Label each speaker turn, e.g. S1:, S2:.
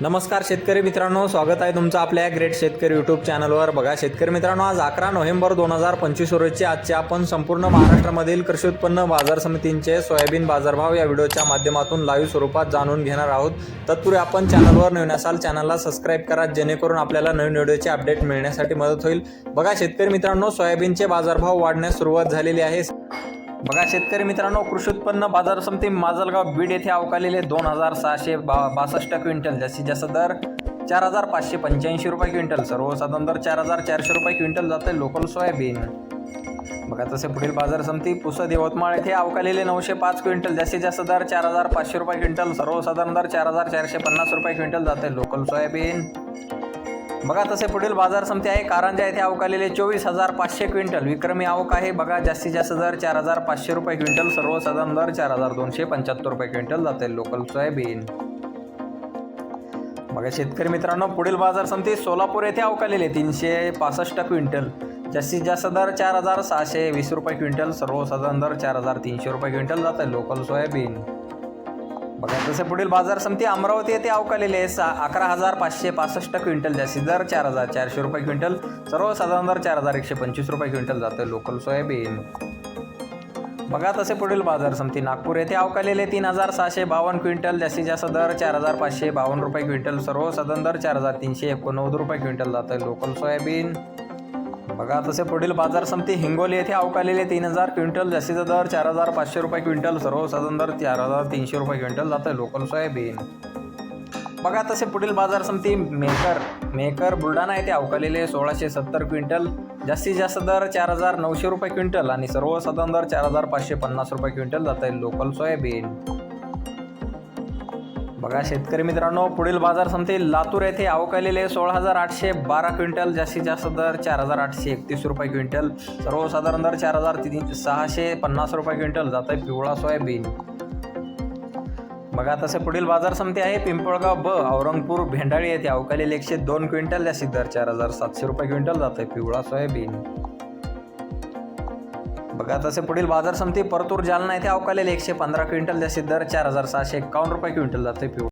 S1: नमस्कार शेतकरी मित्रांनो स्वागत आहे तुमचं आपल्या ग्रेट शेतकरी यूट्यूब चॅनलवर बघा शेतकरी मित्रांनो आज अकरा नोव्हेंबर दोन हजार पंचवीस रोजचे आजचे आपण संपूर्ण महाराष्ट्रामधील कृषी उत्पन्न बाजार समितींचे सोयाबीन बाजारभाव या व्हिडिओच्या माध्यमातून लाईव्ह स्वरूपात जाणून घेणार आहोत. तत्पूर्वी आपण चॅनलवर नवीन असाल चॅनलला सबस्क्राईब करा जेणेकरून आपल्याला नवीन व्हिडिओचे अपडेट मिळण्यासाठी मदत होईल. बघा शेतकरी मित्रांनो सोयाबीनचे बाजारभाव वाढण्यास सुरुवात झालेली आहे. बघा शेतकरी मित्रांनो कृषी उत्पन्न बाजार समिती माजलगाव बीड येथे अवकालेले दोन हजार सहाशे बा बासष्ट क्विंटल जास्तीत जास्त दर चार हजार पाचशे पंच्याऐंशी रुपये क्विंटल. सर्वसाधारण दर चार हजार चारशे रुपये क्विंटल जाते लोकल सोयाबीन. बघा तसे पुढील बाजार समिती पुसद यवतमाळ येथे अवकालेले नऊशे पाच क्विंटल जास्तीत जास्त दर चार हजार पाचशे रुपये क्विंटल सर्वसाधारण दर चार हजार चारशे पन्नास रुपये क्विंटल जाते लोकल सोयाबीन. बघा तसे पुढील बाजार समिती आहे. कारंजा येथे अवकालेले चोवीस हजार पाचशे क्विंटल. विक्रमी आवक आहे. बघा जास्तीत जास्त दर चार हजार पाचशे रुपये क्विंटल. सर्वसाधारण दर चार हजार दोनशे पंच्याहत्तर रुपये क्विंटल जाते. Local soybean. बघा शेतकरी मित्रांनो पुढील बाजार समिती सोलापूर येथे अवकालेले तीनशे पासष्ट क्विंटल. जास्तीत जास्त दर चार हजार सहाशे वीस रुपये क्विंटल. सर्वसाधारण दर चार हजार तीनशे रुपये क्विंटल जाते. Local soybean. बघा तसे पुढील बाजार समिती अमरावती येथे अवकालेले आहे. सा अकरा हजार पाचशे पासष्ट क्विंटल जास्तीत दर चार हजार चारशे रुपये क्विंटल. सर्वसाधारण दर चार हजार एकशे पंचवीस रुपये क्विंटल जातं लोकल सोयाबीन. बघा तसे पुढील बाजार समिती नागपूर येथे अवकालेले तीन हजार सहाशे बावन्न क्विंटल जास्तीत जास्त दर चार हजार पाचशे बावन्न रुपये क्विंटल. सर्वसाधारण दर चार हजार तीनशे एकोणनव्वद रुपये क्विंटल जातं लोकल सोयाबीन. बघा तसे पुढील बाजार समिती हिंगोली येथे अवकालेले तीन हजार क्विंटल जास्तीचा दर चार हजार पाचशे रुपये क्विंटल सर्वसाधारण दर चार हजार तीनशे रुपये क्विंटल जातं लोकल सोयाबीन. बघा तसे पुढील बाजार समिती मेकर मेकर बुलढाणा येथे अवकालेले सोळाशे सत्तर क्विंटल जास्तीत जास्त दर चार हजार नऊशे रुपये क्विंटल आणि सर्वसाधारण दर चार हजार पाचशे पन्नास रुपये क्विंटल जात आहे लोकल सोयाबीन. बघा शेतकरी मित्रांनो पुढील बाजार समिती लातूर येथे अवकालेले सोळा हजार आठशे बारा क्विंटल जास्तीत जास्त दर चार हजार आठशे एकतीस रुपये क्विंटल. सर्वसाधारण दर चार हजार तीन सहाशे पन्नास रुपये क्विंटल. जात आहे पिवळा सोयाबीन. बघा तसे पुढील बाजार समिती आहे. पिंपळगाव ब औरंगपूर भेंडाळी येथे अवकालेले एकशे दोन क्विंटल जास्तीत दर चार हजार सातशे रुपये क्विंटल. जात आहे पिवळा सोयाबीन. बघा तसे पुढील बाजार समिती परतूर जालना येथे अवकालेले एकशे पंधरा क्विंटल जास्तीत दर चार हजार सहाशे एकावन्न रुपये क्विंटल जाते. पिवळा